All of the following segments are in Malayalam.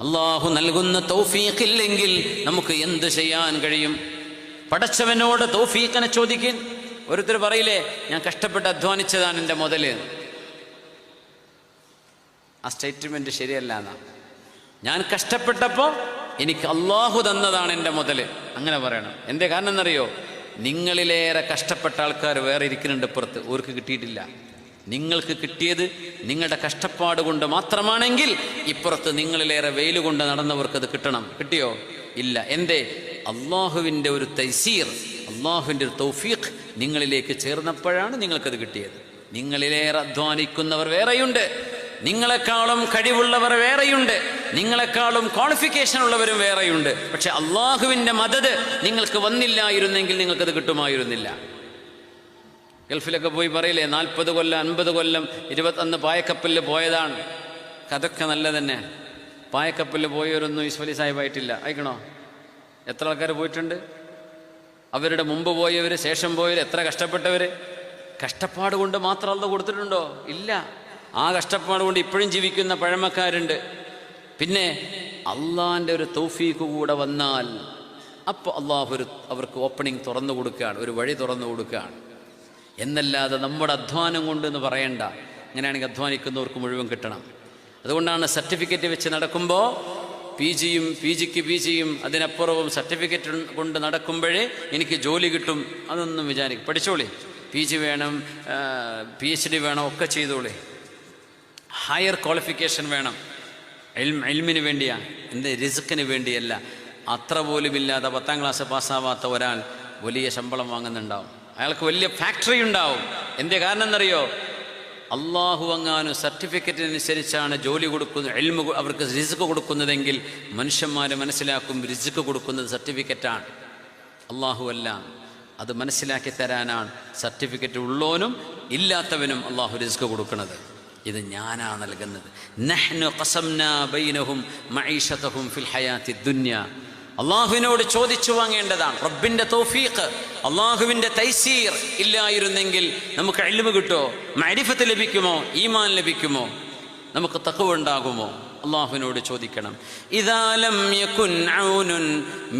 അള്ളാഹു നൽകുന്ന തൗഫീഖില്ലെങ്കിൽ നമുക്ക് എന്ത് ചെയ്യാൻ കഴിയും? പടച്ചവനോട് തൗഫീഖിനെ ചോദിക്കാൻ ഓരോരുത്തർ പറയില്ലേ ഞാൻ കഷ്ടപ്പെട്ട് അധ്വാനിച്ചതാണ് എന്റെ മുതൽ ആ സ്റ്റേറ്റ്മെന്റ് ശരിയല്ല എന്നാ. ഞാൻ കഷ്ടപ്പെട്ടപ്പോൾ എനിക്ക് അള്ളാഹു തന്നതാണ് എന്റെ മുതൽ അങ്ങനെ പറയണം. എന്തേ കാരണം എന്നറിയോ നിങ്ങളിലേറെ കഷ്ടപ്പെട്ട ആൾക്കാർ വേറെ ഇരിക്കുന്നുണ്ട് പുറത്ത് ഓർക്ക് കിട്ടിയിട്ടില്ല. നിങ്ങൾക്ക് കിട്ടിയത് നിങ്ങളുടെ കഷ്ടപ്പാട് കൊണ്ട് മാത്രമാണെങ്കിൽ ഇപ്പുറത്ത് നിങ്ങളിലേറെ വെയിൽ കൊണ്ട് നടന്നവർക്ക് അത് കിട്ടണം. കിട്ടിയോ? ഇല്ല. എന്തേ? അള്ളാഹുവിന്റെ ഒരു തൈസീർ അള്ളാഹുവിന്റെ ഒരു തൗഫീഖ് നിങ്ങളിലേക്ക് ചേർന്നപ്പോഴാണ് നിങ്ങൾക്കത് കിട്ടിയത്. നിങ്ങളിലേറെ അധ്വാനിക്കുന്നവർ വേറെയുണ്ട്. നിങ്ങളെക്കാളും കഴിവുള്ളവർ വേറെയുണ്ട്. നിങ്ങളെക്കാളും ക്വാളിഫിക്കേഷൻ ഉള്ളവരും വേറെയുണ്ട്. പക്ഷെ അള്ളാഹുവിന്റെ മദത് നിങ്ങൾക്ക് വന്നില്ലായിരുന്നെങ്കിൽ നിങ്ങൾക്കത് കിട്ടുമായിരുന്നില്ല. ഗൾഫിലൊക്കെ പോയി പറയില്ലേ നാൽപ്പത് കൊല്ലം അൻപത് കൊല്ലം ഇരുപത്തൊന്ന് പായക്കപ്പലിൽ പോയതാണ്. അതൊക്കെ നല്ല തന്നെ പായക്കപ്പലിൽ പോയവരൊന്നും ഈശ്വലി സാഹിബായിട്ടില്ല. അയക്കണോ എത്ര ആൾക്കാർ പോയിട്ടുണ്ട്? അവരുടെ മുമ്പ് പോയവർ ശേഷം പോയവർ എത്ര കഷ്ടപ്പെട്ടവർ കഷ്ടപ്പാട് കൊണ്ട് മാത്രം അല്ല കൊടുത്തിട്ടുണ്ടോ? ഇല്ല. ആ കഷ്ടപ്പാട് കൊണ്ട് ഇപ്പോഴും ജീവിക്കുന്ന പഴമക്കാരുണ്ട്. പിന്നെ അള്ളാന്റെ ഒരു തൗഫീക്ക് കൂടെ വന്നാൽ അപ്പോൾ അള്ളാഹു ഒരു അവർക്ക് ഓപ്പണിംഗ് തുറന്നു കൊടുക്കുകയാണ്. ഒരു വഴി തുറന്നു കൊടുക്കുകയാണ്. എന്നല്ലാതെ നമ്മുടെ അധ്വാനം കൊണ്ട് എന്ന് പറയണ്ട. അങ്ങനെയാണെങ്കിൽ അധ്വാനിക്കുന്നവർക്ക് മുഴുവൻ കിട്ടണം. അതുകൊണ്ടാണ് സർട്ടിഫിക്കറ്റ് വെച്ച് നടക്കുമ്പോൾ പി ജിയും പി ജിക്ക് പി ജിയും അതിനപ്പുറവും സർട്ടിഫിക്കറ്റ് കൊണ്ട് നടക്കുമ്പോഴേ എനിക്ക് ജോലി കിട്ടും. അതൊന്നും വിചാരിക്കും പഠിച്ചോളി. പി ജി വേണം പി എച്ച് ഡി വേണം ഒക്കെ ചെയ്തോളി. ഹയർ ക്വാളിഫിക്കേഷൻ വേണം. എൽം എൽമിന് വേണ്ടിയാ. എന്ത് റിസ്ക്കിന് വേണ്ടിയല്ല. അത്ര പോലുമില്ലാതെ പത്താം ക്ലാസ് പാസ്സാവാത്ത ഒരാൾ വലിയ ശമ്പളം വാങ്ങുന്നുണ്ടാവും. അയാൾക്ക് വലിയ ഫാക്ടറി ഉണ്ടാവും. എന്തേ കാരണം എന്നറിയോ അള്ളാഹു അങ്ങാനും സർട്ടിഫിക്കറ്റിനനുസരിച്ചാണ് ജോലി കൊടുക്കുന്നത് എൽമ അവർക്ക് റിസ്ക് കൊടുക്കുന്നതെങ്കിൽ മനുഷ്യന്മാർ മനസ്സിലാക്കും റിസ്ക് കൊടുക്കുന്നത് സർട്ടിഫിക്കറ്റാണ്. അള്ളാഹു അല്ല. അത് മനസ്സിലാക്കി തരാനാണ് സർട്ടിഫിക്കറ്റ് ഉള്ളവനും ഇല്ലാത്തവനും അള്ളാഹു റിസ്ക് കൊടുക്കുന്നത്. ഇത് ഞാനാണ് നൽകുന്നത്. നഹ്നു ഖസംനാ ബൈനഹും മഈശതഹും ഫിൽ ഹയാത്തി ദുനിയ. അള്ളാഹുവിനോട് ചോദിച്ചു വാങ്ങേണ്ടതാണ് റബ്ബിന്റെ തൗഫീഖ് അള്ളാഹുവിന്റെ തൈസീർ ഇല്ലായിരുന്നെങ്കിൽ നമുക്ക് അഴിമ കിട്ടോ മരിഫത്ത് ലഭിക്കുമോ ഈമാൻ ലഭിക്കുമോ നമുക്ക് തക്കവ് ഉണ്ടാകുമോ അള്ളാഹുവിനോട് ചോദിക്കണം ഇദാലം യകുൻ ഔനുൻ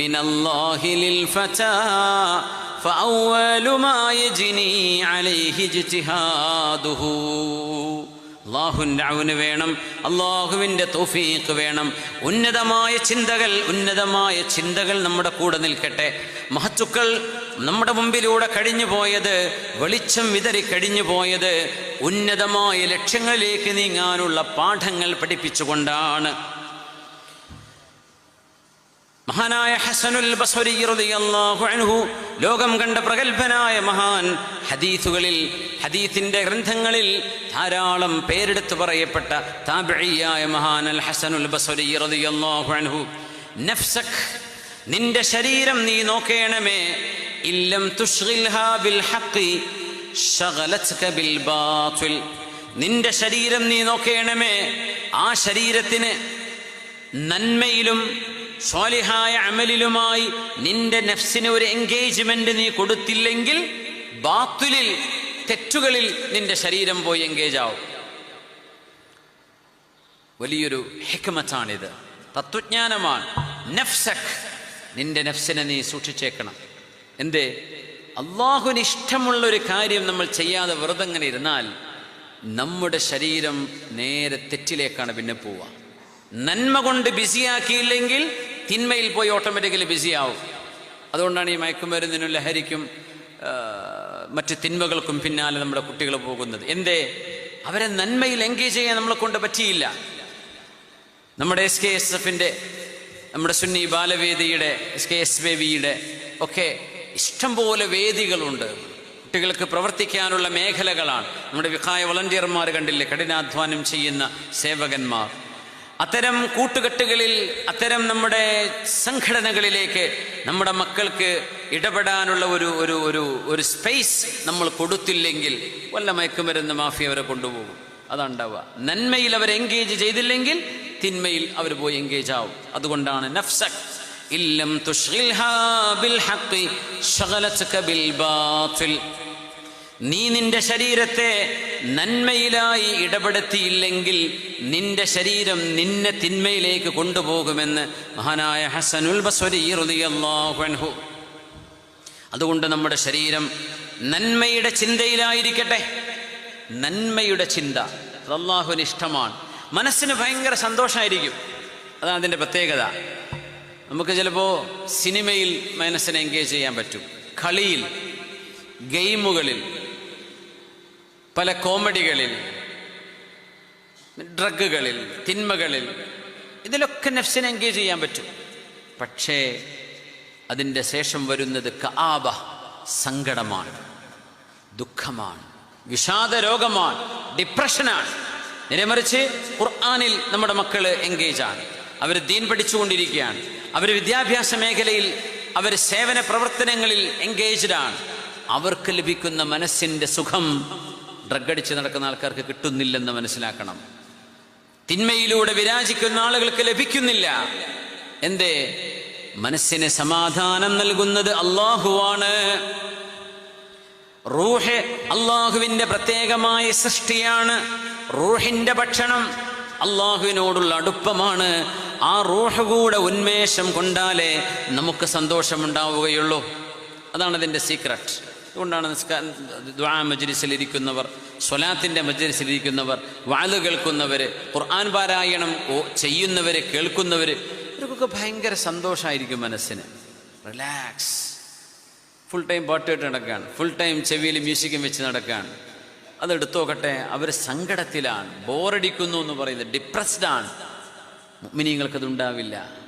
മിനല്ലാഹി ലിൽ ഫതാ فأول ما يجني عليه اجتهاده അള്ളാഹുവിന്റെ അവന് വേണം അള്ളാഹുവിന്റെ തോഫീക്ക് വേണം. ഉന്നതമായ ചിന്തകൾ ഉന്നതമായ ചിന്തകൾ നമ്മുടെ കൂടെ നിൽക്കട്ടെ. മഹത്തുക്കൾ നമ്മുടെ മുമ്പിലൂടെ കഴിഞ്ഞു പോയത് വെളിച്ചം വിതറി കഴിഞ്ഞു പോയത് ഉന്നതമായ ലക്ഷ്യങ്ങളിലേക്ക് നീങ്ങാനുള്ള പാഠങ്ങൾ പഠിപ്പിച്ചുകൊണ്ടാണ്. മഹാനായ ഹസനുൽ ബസ്വരി അൻഹു ലോകം കണ്ട പ്രഗത്ഭനായ മഹാൻ. ഹദീസുകളിൽ ഹദീസിന്റെ ഗ്രന്ഥങ്ങളിൽ ധാരാളം പേരെടുത്ത് പറയപ്പെട്ട താബിഴിയായ മഹാൻ അൽ ഹസനുൽ ബസ്വരി അൻഹു. നഫ്സക് നിന്റെ ശരീരം നീ നോക്കേണമേ. ഇല്ലം ബിൽ ഹഖി ബിൽ ബാത്തിൽ നിന്റെ ശരീരം നീ നോക്കേണമേ. ആ ശരീരത്തിന് നന്മയിലും സ്വാലിഹായ അമലിലുമായി നിന്റെ നെഫ്സിന് ഒരു എൻഗേജ്മെന്റ് നീ കൊടുത്തില്ലെങ്കിൽ ബാത്തുലിൽ തെറ്റുകളിൽ നിന്റെ ശരീരം പോയി എൻഗേജ് ആവും. വലിയൊരു ഹിക്മത്താണിത്. തത്വജ്ഞാനമാണ്. നഫ്സക് നിന്റെ നഫ്സിനെ നീ സൂക്ഷിച്ചേക്കണം. എന്തേ? അള്ളാഹുവിന് ഇഷ്ടമുള്ള ഒരു കാര്യം നമ്മൾ ചെയ്യാതെ വെറുതെ അങ്ങനെ ഇരുന്നാൽ നമ്മുടെ ശരീരം നേരെ തെറ്റിലേക്കാണ് പിന്നെ പോവുക. നന്മ കൊണ്ട് ബിസിയാക്കിയില്ലെങ്കിൽ തിന്മയിൽ പോയി ഓട്ടോമാറ്റിക്കലി ബിസിയാവും അതുകൊണ്ടാണ് ഈ മയക്കുമരുന്നിനും ലഹരിക്കും മറ്റ് തിന്മകൾക്കും പിന്നാലെ നമ്മുടെ കുട്ടികൾ പോകുന്നത്. എന്തേ? അവരെ നന്മയിൽ എൻഗേജ് ചെയ്യാൻ നമ്മളെ കൊണ്ട് പറ്റിയില്ല. നമ്മുടെ എസ് കെ എസ് എഫിന്റെ നമ്മുടെ സുന്നി ബാലവേദിയുടെ എസ് കെ എസ് ബേബിയുടെ ഒക്കെ ഇഷ്ടംപോലെ വേദികളുണ്ട്. കുട്ടികൾക്ക് പ്രവർത്തിക്കാനുള്ള മേഖലകളാണ്. നമ്മുടെ വിഖായ വളണ്ടിയർമാർ കണ്ടില്ലേ? കഠിനാധ്വാനം ചെയ്യുന്ന സേവകന്മാർ. അത്തരം കൂട്ടുകെട്ടുകളിൽ അത്തരം നമ്മുടെ സംഘടനകളിലേക്ക് നമ്മുടെ മക്കൾക്ക് ഇടപെടാനുള്ള ഒരു ഒരു ഒരു ഒരു സ്പേസ് നമ്മൾ കൊടുത്തില്ലെങ്കിൽ വല്ല മയക്കുമരുന്ന് മാഫിയ അവരെ കൊണ്ടുപോകും. അതുണ്ടാവുക. നന്മയിൽ അവർ എൻഗേജ് ചെയ്തില്ലെങ്കിൽ തിന്മയിൽ അവർ പോയി എൻഗേജ് ആവും. അതുകൊണ്ടാണ് നഫ്സക് ഇല്ലം തുഷ്ഗിൽഹാ ബിൽ ഹഖി ശഗലത്ക ബിൽ നീ നിന്റെ ശരീരത്തെ നന്മയിലായി ഇടപെടുത്തിയില്ലെങ്കിൽ നിന്റെ ശരീരം നിന്നെ തിന്മയിലേക്ക് കൊണ്ടുപോകുമെന്ന് മഹാനായ ഹസനുൽ ബസ്വരി റളിയല്ലാഹു അൻഹു. അതുകൊണ്ട് നമ്മുടെ ശരീരം നന്മയുടെ ചിന്തയിലായിരിക്കട്ടെ. നന്മയുടെ ചിന്ത അതല്ലാഹുവിന് ഇഷ്ടമാണ്. മനസ്സിന് ഭയങ്കര സന്തോഷമായിരിക്കും അതാണ് അതിന്റെ പ്രത്യേകത. നമുക്ക് ചിലപ്പോൾ സിനിമയിൽ മനസ്സിനെ എൻഗേജ് ചെയ്യാൻ പറ്റും. കളിയിൽ ഗെയിമുകളിൽ പല കോമഡികളിൽ ഡ്രഗുകളിൽ തിന്മകളിൽ ഇതിലൊക്കെ നഫ്സിനെ എൻഗേജ് ചെയ്യാൻ പറ്റും. പക്ഷേ അതിന്റെ ശേഷം വരുന്നത് കആബ സങ്കടമാണ് ദുഃഖമാണ് വിഷാദ രോഗമാണ് ഡിപ്രഷനാണ്. നേരെമറിച്ച് ഖുർആാനിൽ നമ്മുടെ മക്കൾ എൻഗേജ് ആണ് അവർ ദീൻ പഠിച്ചുകൊണ്ടിരിക്കുകയാണ്. അവർ വിദ്യാഭ്യാസ മേഖലയിൽ അവർ സേവന പ്രവർത്തനങ്ങളിൽ എൻഗേജ്ഡ് ആണ് അവർക്ക് ലഭിക്കുന്ന മനസ്സിന്റെ സുഖം ഡ്രഗ് അടിച്ച് നടക്കുന്ന ആൾക്കാർക്ക് കിട്ടുന്നില്ലെന്ന് മനസ്സിലാക്കണം. തിന്മയിലൂടെ വിരാജിക്കുന്ന ആളുകൾക്ക് ലഭിക്കുന്നില്ല. എന്തേ? മനസ്സിന് സമാധാനം നൽകുന്നത് അള്ളാഹുവാണ്. റൂഹ് അള്ളാഹുവിന്റെ പ്രത്യേകമായ സൃഷ്ടിയാണ്. റൂഹിന്റെ ഭക്ഷണം അള്ളാഹുവിനോടുള്ള അടുപ്പമാണ്. ആ റൂഹ് കൂടെ ഉന്മേഷം കൊണ്ടാലേ നമുക്ക് സന്തോഷമുണ്ടാവുകയുള്ളൂ. അതാണ് അതിന്റെ സീക്രട്ട് അതുകൊണ്ടാണ് നിസ്കാരം ദ്വാ മജ്ലിസിലിരിക്കുന്നവർ സ്വലാത്തിന്റെ മജ്ലിസിലിരിക്കുന്നവർ വാൽ കേൾക്കുന്നവർ ഖുർആൻ പാരായണം ചെയ്യുന്നവർ കേൾക്കുന്നവർ ഇവർക്കൊക്കെ ഭയങ്കര സന്തോഷമായിരിക്കും മനസ്സിന്. റിലാക്സ്. ഫുൾ ടൈം പാട്ട് കേട്ട് നടക്കുകയാണ് ഫുൾ ടൈം ചെവിയിൽ മ്യൂസിക്കും വെച്ച് നടക്കുകയാണ് അത് എടുത്തു നോക്കട്ടെ അവർ സങ്കടത്തിലാണ് ബോറടിക്കുന്നു എന്ന് പറയുന്നത് ഡിപ്രസ്ഡാണ്. ഉണ്ടാവില്ല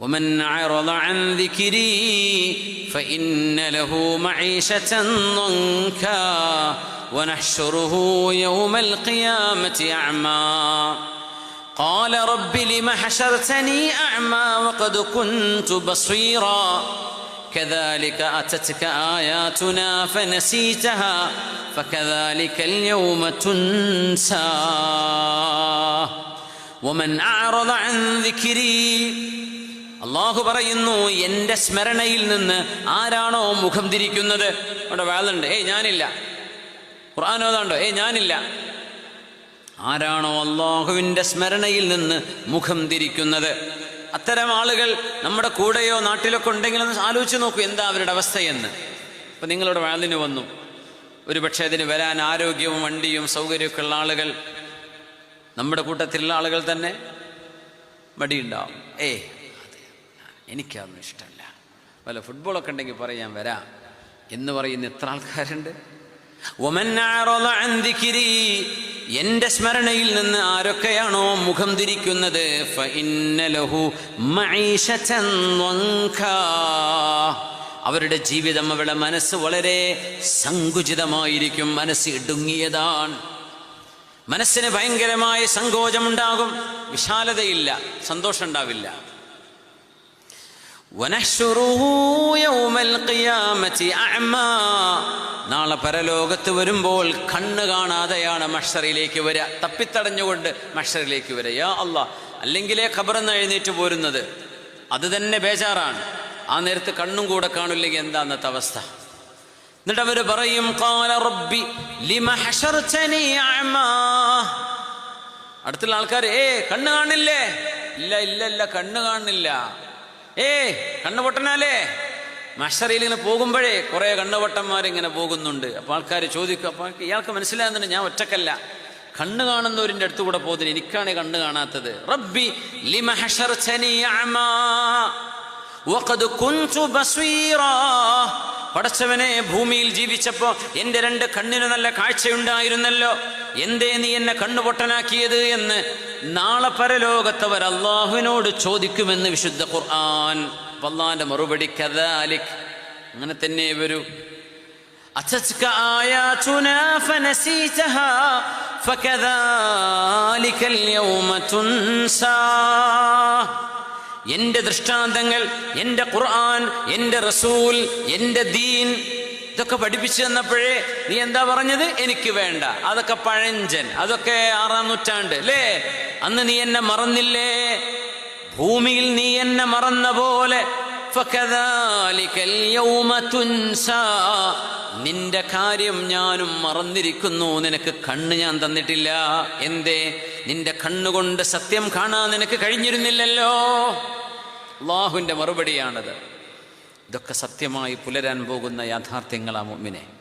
ومن أعرض عن ذكري فإن له معيشة ضنكا ونحشره يوم القيامة أعمى. قال رب لم حشرتني أعمى وقد كنت بصيرا. كذلك أتتك آياتنا فنسيتها فكذلك اليوم تنسى. ومن أعرض عن ذكري അള്ളാഹു പറയുന്നു എന്റെ സ്മരണയിൽ നിന്ന് ആരാണോ മുഖം തിരിക്കുന്നത്? അവിടെ വേളുണ്ട് ഏയ് ഞാനില്ല. ഖുർആൻ ഏയ് ഞാനില്ല. ആരാണോ അള്ളാഹുവിന്റെ സ്മരണയിൽ നിന്ന് മുഖം തിരിക്കുന്നത്? അത്തരം ആളുകൾ നമ്മുടെ കൂടെയോ നാട്ടിലൊക്കെ ഉണ്ടെങ്കിൽ ഒന്ന് ആലോചിച്ച് നോക്കൂ എന്താ അവരുടെ അവസ്ഥയെന്ന് ഇപ്പം നിങ്ങളുടെ വാലിന് വന്നു. ഒരു പക്ഷേ അതിന് വരാൻ ആരോഗ്യവും വണ്ടിയും സൗകര്യമൊക്കെ ഉള്ള ആളുകൾ നമ്മുടെ കൂട്ടത്തിലുള്ള ആളുകൾ തന്നെ മടിയുണ്ടാവും. ഏ എനിക്കതൊന്നും ഇഷ്ടമല്ല. വല്ല ഫുട്ബോളൊക്കെ ഉണ്ടെങ്കിൽ പറയാൻ വരാം. എന്ന് പറയുന്ന എത്ര ആൾക്കാരുണ്ട്? എന്റെ സ്മരണയിൽ നിന്ന് ആരൊക്കെയാണോ മുഖം തിരിക്കുന്നത്? അവരുടെ ജീവിതം അവളെ മനസ്സ് വളരെ സങ്കുചിതമായിരിക്കും. മനസ്സ് ഇടുങ്ങിയതാണ്. മനസ്സിന് ഭയങ്കരമായ സങ്കോചമുണ്ടാകും. വിശാലതയില്ല. സന്തോഷം ഉണ്ടാവില്ല നാളെ പരലോകത്ത് വരുമ്പോൾ കണ്ണ് കാണാതെയാണ് മഷറിലേക്ക് വരിക തപ്പിത്തടഞ്ഞുകൊണ്ട് മഷറിലേക്ക് വരിക യാ അല്ല അല്ലെങ്കിലേ ഖബറെന്ന് എഴുന്നേറ്റ് പോരുന്നത്. അത് തന്നെ ബേജാറാണ്. ആ നേരത്ത് കണ്ണും കൂടെ കാണില്ലെങ്കിൽ എന്താ അന്നത്തെ അവസ്ഥ? എന്നിട്ട് അവർ പറയും "ഖാല റബ്ബി ലിമ ഹശർതനി അഅമാ." അടുത്തുള്ള ആൾക്കാർ ഏ കണ്ണ് കാണില്ലേ? ഇല്ല ഇല്ല ഇല്ല കണ്ണ് കാണില്ല. ഏ കണ്ണുപൊട്ടനാലേ? മഷറിയിൽ ഇങ്ങനെ പോകുമ്പോഴേ കുറെ കണ്ണുപൊട്ടന്മാരിങ്ങനെ പോകുന്നുണ്ട്. അപ്പൊ ആൾക്കാർ ചോദിക്കും അപ്പൊ ഇയാൾക്ക് മനസ്സിലാകുന്നുണ്ട് ഞാൻ ഒറ്റക്കല്ല. കണ്ണ് കാണുന്നവരിന്റെ അടുത്ത് കൂടെ പോകുന്നത് എനിക്കാണ് കണ്ണ് കാണാത്തത്. റബ്ബി പടച്ചവനെ ഭൂമിയിൽ ജീവിച്ചപ്പോ എന്റെ രണ്ട് കണ്ണിന് നല്ല കാഴ്ചയുണ്ടായിരുന്നല്ലോ. എന്തേ നീ എന്നെ കണ്ണുപൊട്ടനാക്കിയത് എന്ന് നാളെ പരലോകത്തവർ അള്ളാഹുവിനോട് ചോദിക്കുമെന്ന് വിശുദ്ധ ഖുർആൻ. വല്ലാന്റെ മറുപടി കഥാലിക് അങ്ങനെ തന്നെ വരൂ എന്റെ ദൃഷ്ടാന്തങ്ങൾ എന്റെ ഖുർആൻ എന്റെ റസൂൽ എന്റെ ദീൻ ഇതൊക്കെ പഠിപ്പിച്ചു തന്നപ്പോഴേ നീ എന്താ പറഞ്ഞത്? എനിക്ക് വേണ്ട. അതൊക്കെ പഴഞ്ചൻ അതൊക്കെ ആറാം നൂറ്റാണ്ട് അല്ലേ? അന്ന് നീ എന്നെ മറന്നില്ലേ? ഭൂമിയിൽ നീ എന്നെ മറന്ന പോലെ. നിന്റെ കാര്യം ഞാനും മറന്നിരിക്കുന്നു. നിനക്ക് കണ്ണ് ഞാൻ തന്നിട്ടില്ല. എന്തേ? നിന്റെ കണ്ണുകൊണ്ട് സത്യം കാണാൻ നിനക്ക് കഴിഞ്ഞിരുന്നില്ലല്ലോ. അള്ളാഹുവിന്റെ മറുപടിയാണത്. ഇതൊക്കെ സത്യമായി പുലരാൻ പോകുന്ന യാഥാർത്ഥ്യങ്ങളാ മുമ്മിനെ.